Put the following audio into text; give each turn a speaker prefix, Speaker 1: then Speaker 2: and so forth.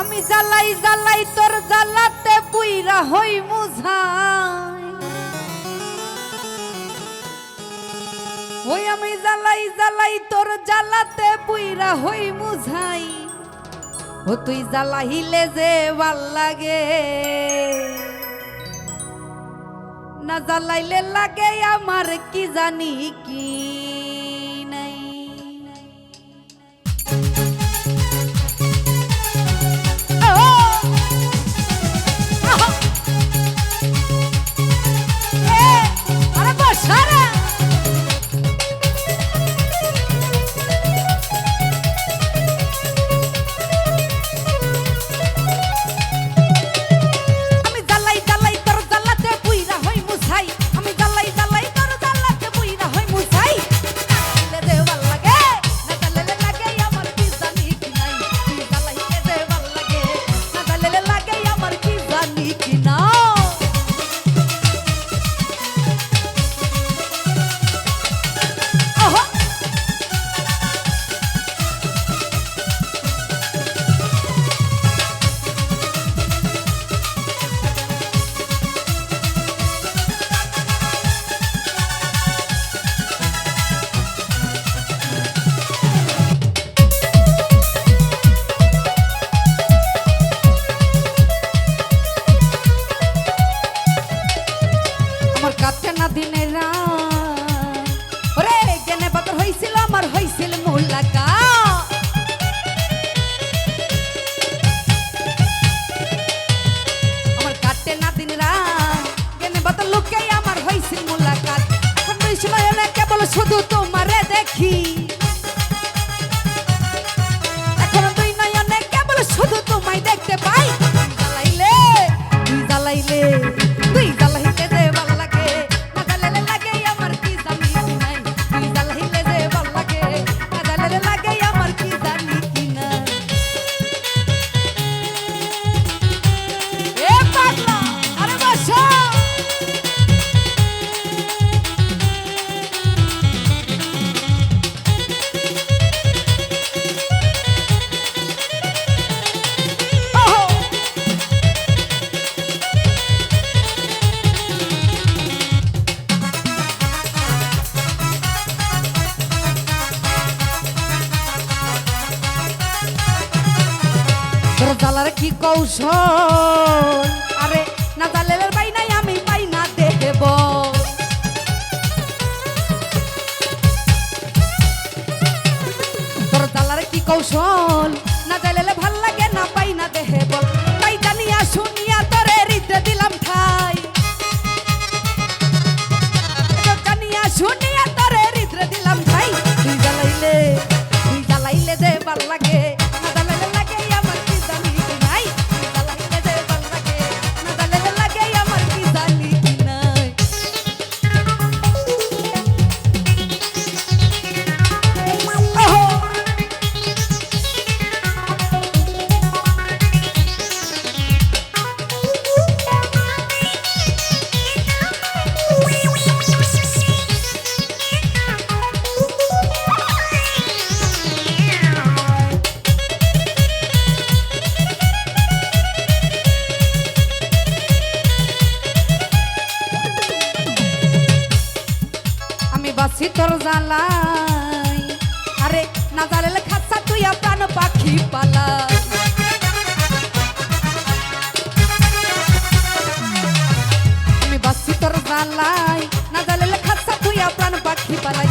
Speaker 1: আমি জ্বালাই জ্বালাই তোর জ্বালাতে বুইরা হই মুঝাই। ওই আমি জ্বালাই জ্বালাই তোর জ্বালাতে বুইরা হই মুঝাই। ও তুই জ্বালাহিলে যে ভালো লাগে। না জ্বালাইলে লাগে আমার কি জানি কি। y te কি কৌশল? আরে, না তাহলে পাই নাই, আমি পাই না দেব। কি কৌশল? না তালেলে ভালো লাগে, না পাই না দেব। তাই জানিয়া শুনিয়া তোরে রিতে দিলাম ঠাই। জানিয়া শুনিয়া বাসি তোর জ্বালাই। আরে না জ্বালালে খাচ্ছা তুই প্রাণ পাখি পালা আমি বাসি তোর জ্বালাই, না জ্বালালে খাচ্ছা তুই প্রাণ পাখি পালাই।